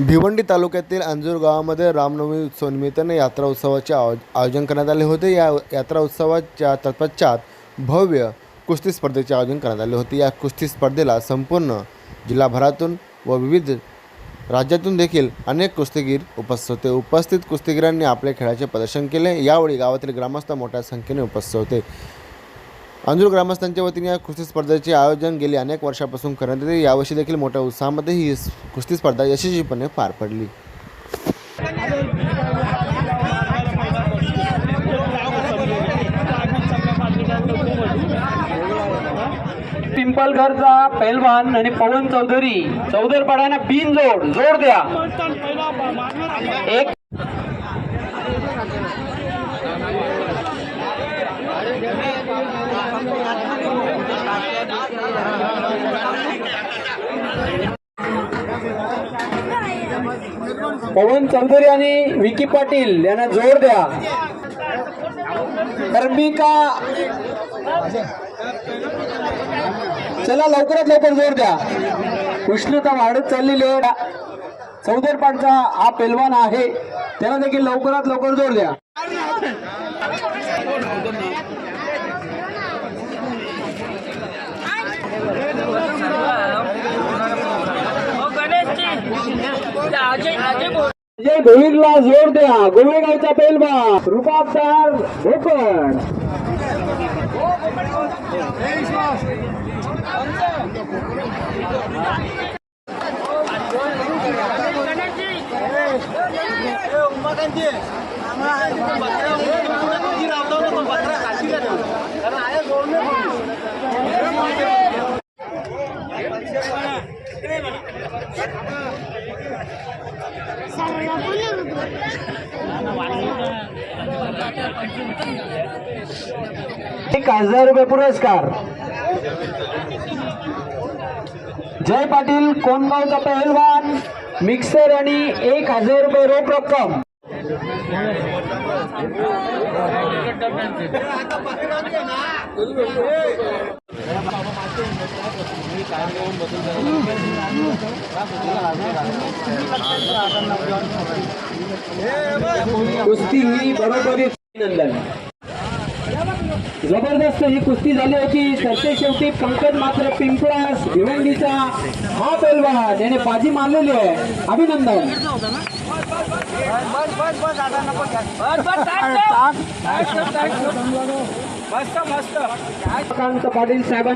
भिवंडी तालुक्यातील अंजूर गावामध्ये रामनवमी उत्सवानिमित्ताने यात्रा उत्सवाचे आव आयोजन करण्यात आले होते. या यात्रा उत्सवाच्या तत्पश्चात भव्य कुस्ती स्पर्धेचे आयोजन करण्यात आले होते. या कुस्ती स्पर्धेला संपूर्ण जिल्हाभरातून व विविध राज्यातून देखील अनेक कुस्तीगीर उपस्थित होते. उपस्थित कुस्तीगिरांनी आपल्या खेळाचे प्रदर्शन केले. यावेळी गावातील ग्रामस्थ मोठ्या संख्येने उपस्थित होते. अंजूर ग्रामस्थांच्या वतीने या कुस्ती स्पर्धेचे आयोजन गेली अनेक वर्षापासून करण्यात येते. यावर्षी देखील मोठ्या उत्साहामध्ये ही कुस्ती स्पर्धा यशस्वीपणे पार पडली. पिंपलघरचा पहलवान आणि पवन चौधरी चौधरपाड्याना बिन जोड जोड द्या. एक पवन चौधरी आणि विकी पाटील यांना जोर द्या. कर्मिका चला लवकरात लवकर जोर द्या. उष्णता वाढत चाललेली आहे. चौदरपाटचा हा पेलवान आहे. त्याला देखील लवकरात लवकर जोर द्या. जय भोईरला जोर द्या. गोवेगावचा पेलवान रुबाबदार भोकड एक हजार रुपये पुरस्कार. जय पाटील कोणगावचा पहलवान? मिक्सर आणि एक हजार रुपये रोख रक्कम. कुस्ती ही बरोबरीत नंदन. जबरदस्त ही कुस्ती झाली होती. सरते शेवटी पंकज मात्र पिंपळास भिवंडीचा हा पेलवान याने बाजी मारलेली आहे. अभिनंदन. मस्त मस्त. पाटील साहेबांनी